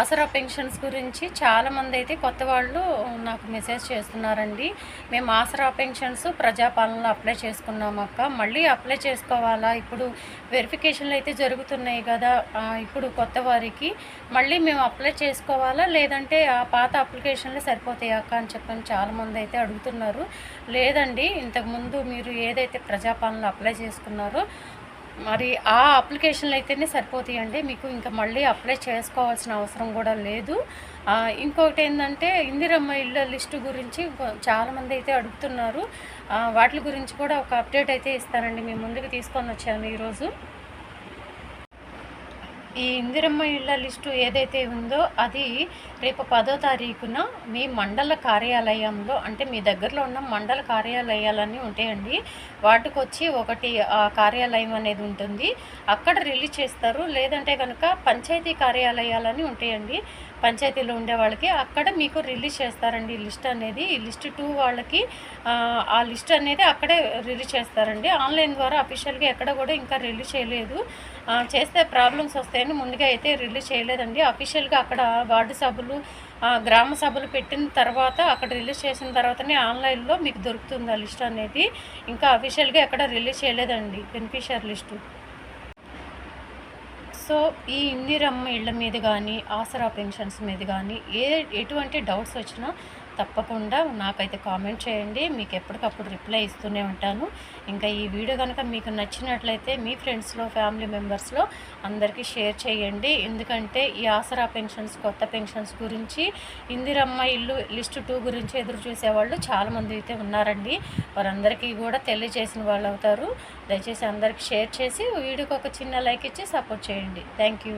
ఆసరా pensions గురించి చాలామంది అయితే కొత్త వాళ్ళు నాకు మెసేజ్ చేస్తున్నారండి. మేము ఆసరా పెన్షన్స్ ప్రజాపాలనలో అప్లై చేసుకున్నాం అక్క. మళ్ళీ అప్లై చేసుకోవాలా? ఇప్పుడు వెరిఫికేషన్లు అయితే జరుగుతున్నాయి కదా ఇప్పుడు కొత్త వారికి. మళ్ళీ మేము అప్లై చేసుకోవాలా? లేదంటే ఆ పాత అప్లికేషన్లు సరిపోతాయి అక్క అని చెప్పని చాలామంది అయితే అడుగుతున్నారు. లేదండి ఇంతకుముందు మీరు ఏదైతే ప్రజాపాలనలో అప్లై చేసుకున్నారో మరి ఆ అప్లికేషన్లు అయితేనే సరిపోతాయండి మీకు ఇంకా మళ్ళీ అప్లై చేసుకోవాల్సిన అవసరం కూడా లేదు. ఇంకొకటి ఏంటంటే ఇందిరమ్మ ఇళ్ళ లిస్టు గురించి చాలామంది అయితే అడుగుతున్నారు. వాటి గురించి కూడా ఒక అప్డేట్ అయితే ఇస్తానండి. మీ ముందుకు తీసుకొని వచ్చాను ఈరోజు. ఈ ఇందిరమ్మ ఇళ్ళ లిస్టు ఏదైతే ఉందో అది రేపు పదో తారీఖున మీ మండల కార్యాలయంలో అంటే మీ దగ్గరలో ఉన్న మండల కార్యాలయాలన్నీ ఉంటాయండి. వాటికి వచ్చి ఒకటి కార్యాలయం అనేది ఉంటుంది. అక్కడ రిలీజ్ చేస్తారు. లేదంటే కనుక పంచాయతీ కార్యాలయాలని ఉంటాయండి. పంచాయతీలో ఉండే వాళ్ళకి అక్కడ మీకు రిలీజ్ చేస్తారండి ఈ లిస్ట్ అనేది. ఈ లిస్ట్ టూ వాళ్ళకి ఆ, లిస్ట్ అనేది అక్కడే రిలీజ్ చేస్తారండి. ఆన్లైన్ ద్వారా అఫీషియల్గా ఎక్కడ కూడా ఇంకా రిలీజ్ చేయలేదు. చేస్తే ప్రాబ్లమ్స్ వస్తాయి వస్తాయని ముందుగా అయితే రిలీజ్ చేయలేదండి. అఫీషియల్గా అక్కడ వార్డు సభలు గ్రామ సభలు పెట్టిన తర్వాత అక్కడ రిలీజ్ చేసిన తర్వాతనే ఆన్లైన్లో మీకు దొరుకుతుంది ఆ లిస్ట్ అనేది. ఇంకా అఫీషియల్గా ఎక్కడ రిలీజ్ చేయలేదండి బెనిఫిషియర్ లిస్టు. సో ఈ ఇందిరమ్మ ఇళ్ళ మీద కానీ ఆసరా పెన్షన్స్ మీద కానీ ఏ ఎటువంటి డౌట్స్ వచ్చినా తప్పకుండా నాకైతే కామెంట్ చేయండి. మీకు ఎప్పటికప్పుడు రిప్లై ఇస్తూనే ఉంటాను. ఇంకా ఈ వీడియో కనుక మీకు నచ్చినట్లయితే మీ ఫ్రెండ్స్లో ఫ్యామిలీ మెంబర్స్లో అందరికీ షేర్ చేయండి. ఎందుకంటే ఈ ఆసరా పెన్షన్స్ కొత్త పెన్షన్స్ గురించి ఇందిరమ్మ ఇల్లు లిస్ట్ టూ గురించి ఎదురు చూసేవాళ్ళు చాలామంది అయితే ఉన్నారండి. వారందరికీ కూడా తెలియజేసిన వాళ్ళు అవుతారు. దయచేసి అందరికీ షేర్ చేసి వీడియోకి ఒక చిన్న లైక్ ఇచ్చి సపోర్ట్ చేయండి. Thank you.